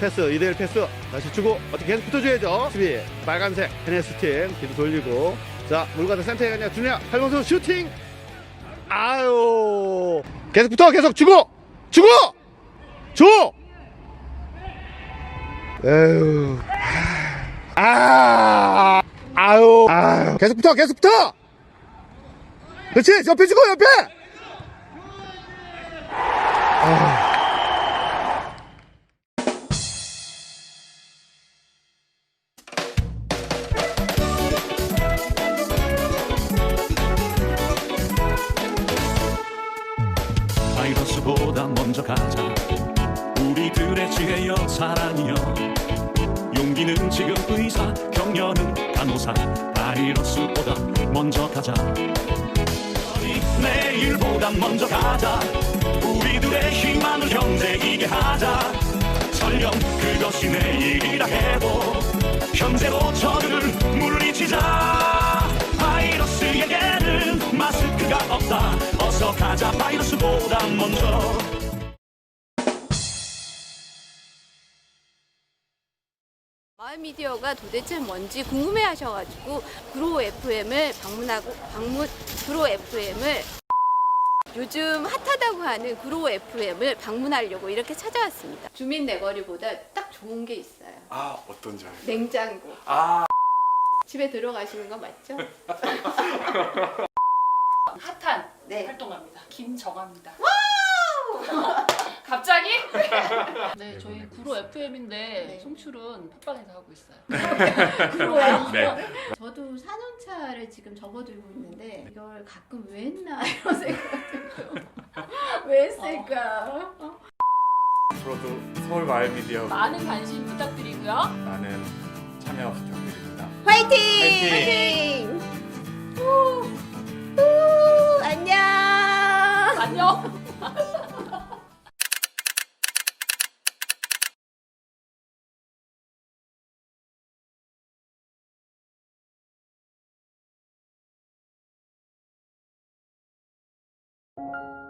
패스 2대1 패스. 다시 주고 어떻게 계속 붙어줘야죠. 수비 빨간색 NS 팀 뒤로 돌리고. 자 물가다 센터에 가냐 주냐 팔공수 슈팅. 아유. 계속 붙어 계속 주고. 주고. 줘 에휴. 아. 아유. 아유. 계속 붙어 계속 붙어. 그렇지 옆에 주고 옆에 바이러스보다 먼저 가자. 우리들의 지혜여 사랑이여. 용기는 지금 의사 격려는 간호사. 바이러스보다 먼저 가자. 내일보다 먼저 가자. 우리 마을 미디어가 도대체 뭔지 궁금해 하셔가지고 구로 FM을 방문하고 방문 구로 FM을 요즘 핫하다고 하는 구로 FM을 방문하려고 이렇게 찾아왔습니다. 주민 내거리보다 딱 좋은 게 있어요. 아 어떤지 알겠어요. 냉장고. 아 집에 들어가시는 거 맞죠? 핫한 네. 활동합니다. 김정아입니다. 갑자기? 네, 저희 구로 FM인데 네. 송출은 팟빵에서 하고 있어요. 구로요? 네. 저도 산원차를 지금 접어들고 있는데 이걸 가끔 왜 했나 이런 생각이 들어요. 왜 했을까? 어? 앞으로도 서울 마을 미디어 많은 관심 부탁드리고요. 많은 참여 부탁드립니다. 화이팅! 화이팅! 화이팅! you